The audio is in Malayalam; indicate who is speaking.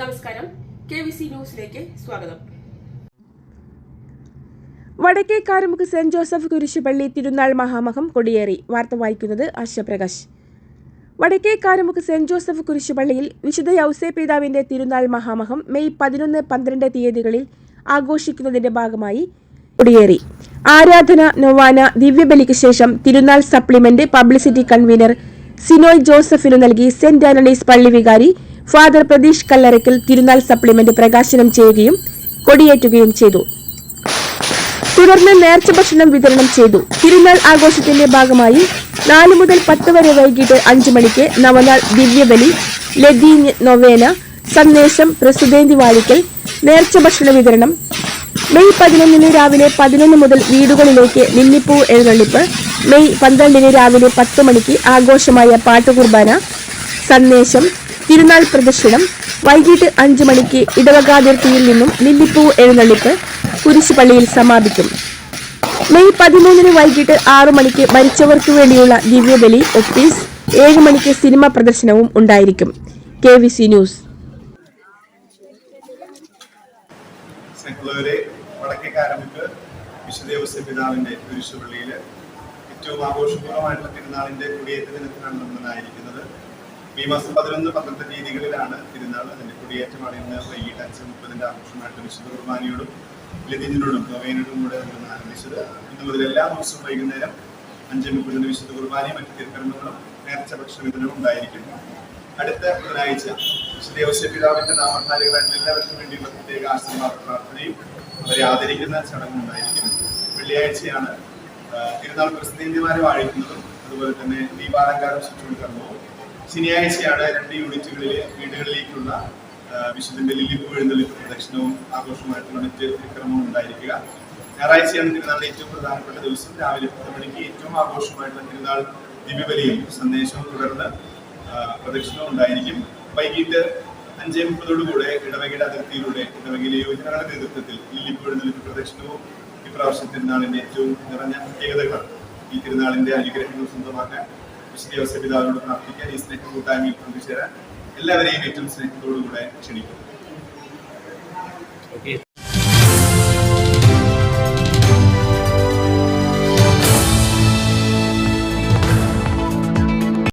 Speaker 1: നമസ്കാരം. കെ വി സി ന്യൂസിലേക്ക് സ്വാഗതം.
Speaker 2: വടക്കേ കാരമുക്ക് സെന്റ് ജോസഫ് കുരിശുപള്ളി തിരുനാൾ മഹാമഹം കൊടിയേറി. വാർത്ത വായിക്കുന്നത് അശ്വപ്രകാശ് വടക്കേ കാരമുക്ക് സെന്റ് ജോസഫ് കുരിശുപള്ളിയിൽ വിശുദ്ധ യൗസേ പിതാവിന്റെ തിരുനാൾ മഹാമഹം മെയ് പതിനൊന്ന് പന്ത്രണ്ട് തീയതികളിൽ ആഘോഷിക്കുന്നതിന്റെ ഭാഗമായി കൊടിയേറി. ആരാധന നൊവാന ദിവ്യബലിക്ക് ശേഷം തിരുനാൾ സപ്ലിമെന്റ് പബ്ലിസിറ്റി കൺവീനർ സിനോയ് ജോസഫിനു നൽകി സെന്റ് ആന്റണീസ് പള്ളി വികാരി ഫാദർ പ്രതീഷ് കല്ലറയ്ക്കൽ തിരുനാൾ സപ്ലിമെന്റ് പ്രകാശനം ചെയ്യുകയും കൊടിയേറ്റുകയും ചെയ്തു. തുടർന്ന് നേർച്ച ഭക്ഷണം വിതരണം ചെയ്തു. തിരുനാൾ ആഘോഷത്തിന്റെ ഭാഗമായി നാല് മുതൽ പത്ത് വരെ വൈകിട്ട് അഞ്ചു മണിക്ക് നവനാൾ ദിവ്യബലി ലതി നൊവേന സന്ദേശം പ്രസുദേന്തി വാഴിക്കൽ നേർച്ച ഭക്ഷണ വിതരണം. മെയ് പതിനൊന്നിന് രാവിലെ പതിനൊന്ന് മുതൽ വീടുകളിലേക്ക് നിന്നിപ്പൂ എഴുന്നള്ളിപ്പ്. മെയ് പന്ത്രണ്ടിന് രാവിലെ പത്ത് മണിക്ക് ആഘോഷമായ പാട്ടുകുർബാന സന്ദേശം തിരുനാൾ പ്രദർശനം വൈകിട്ട് അഞ്ചു മണിക്ക് ഇടവകാതിർത്തിയിൽ നിന്നും ലില്ലിപ്പൂ എഴുന്നള്ളിപ്പ് കുരിശുപള്ളിയിൽ സമാപിക്കും. മെയ് പതിമൂന്നിന് വൈകിട്ട് ആറു മണിക്ക് മരിച്ചവർക്കു വേണ്ടിയുള്ള ദിവ്യബലി ഒഫീസ് ഏഴ് മണിക്ക് സിനിമ പ്രദർശനവും ഉണ്ടായിരിക്കും. K V C news.
Speaker 3: സ്നേഹമുള്ളവരെ വടക്കേക്കാരമുക്ക് യോസഫ് കുരിശുപള്ളിയിൽ ഏറ്റവും ആഘോഷപൂർവമായിട്ടുള്ള തിരുനാളിന്റെ കുടിയേറ്റ ദിനത്തിലാണ് നമ്മളായിരിക്കുന്നത് ഈ മാസം പതിനൊന്ന് പന്ത്രണ്ട് തീയതികളിലാണ് തിരുനാൾ അതിന്റെ കുടിയേറ്റമാണ് ഇന്ന് വൈകിട്ട് അഞ്ച് മുപ്പതിന്റെ ആഘോഷമായിട്ട് വിശുദ്ധ കുർബാനയോടും ലതിനോടും നവേനോടും കൂടെ നമ്മൾ ആരംഭിച്ചത് ഇന്ന് മുതൽ എല്ലാ ദിവസവും വൈകുന്നേരം അഞ്ച് മുപ്പതിന് വിശുദ്ധ കുർബാനയും മറ്റ് തിരുക്കരണങ്ങളും നേർച്ച ഭക്ഷണ വിതരണവും ഉണ്ടായിരിക്കും അടുത്ത ബുധനാഴ്ച യോസഫ് പിതാവിന്റെ നാമധാരികളായിട്ട് എല്ലാവർക്കും വേണ്ടിയുള്ള പ്രത്യേക ആശീർവാദ പ്രാർത്ഥനയും അവരെ ആദരിക്കുന്ന ചടങ്ങും ഉണ്ടായിരിക്കും വെള്ളിയാഴ്ചയാണ് തിരുനാൾ പ്രസിദ്ധീന്തിമാരെ വാഴിക്കുന്നതും അതുപോലെ തന്നെ ദീപാലങ്കാരം ചുറ്റും കർമ്മവും ശനിയാഴ്ചയാണ് രണ്ട് യൂണിറ്റുകളിലെ വീടുകളിലേക്കുള്ള വിശുദ്ധന്റെ ലില്ലിപ്പ് എഴുന്നള്ളിപ്പ് പ്രദക്ഷിണവും ആഘോഷമായിട്ടുള്ള മറ്റ് വിക്രമവും ഉണ്ടായിരിക്കുക. ഞായറാഴ്ചയാണ് തിരുനാളിലെ ഏറ്റവും പ്രധാനപ്പെട്ട ദിവസം. രാവിലെ പത്ത് മണിക്ക് ഏറ്റവും ആഘോഷമായിട്ടുള്ള തിരുനാൾ ദിവ്യബലിയും സന്ദേശവും തുടർന്ന് പ്രദക്ഷിണവും ഉണ്ടായിരിക്കും. വൈകിട്ട് അഞ്ചേ മുപ്പതോടുകൂടെ ഇടവകയുടെ അതിർത്തിയിലൂടെ ഇടവകയിലെ യോജനകളുടെ നേതൃത്വത്തിൽ ലില്ലിപ്പ് എഴുന്നള്ളിപ്പ് പ്രദക്ഷിണവും ഇപ്രാവശ്യം തിരുനാളിന്റെ ഏറ്റവും നിറഞ്ഞ പ്രത്യേകതകളാണ് ഈ തിരുനാളിന്റെ അനുഗ്രഹങ്ങൾ സ്വന്തമാക്കാൻ വിശുദ്ധ യോസഫ് പിതാവിനോട് പ്രാർത്ഥിക്കാൻ ഈ സ്നേഹ കൂട്ടായ്മയിൽ പങ്കുചേരാൻ എല്ലാവരെയും ഏറ്റവും സ്നേഹത്തോടുകൂടെ ക്ഷണിക്കുന്നു.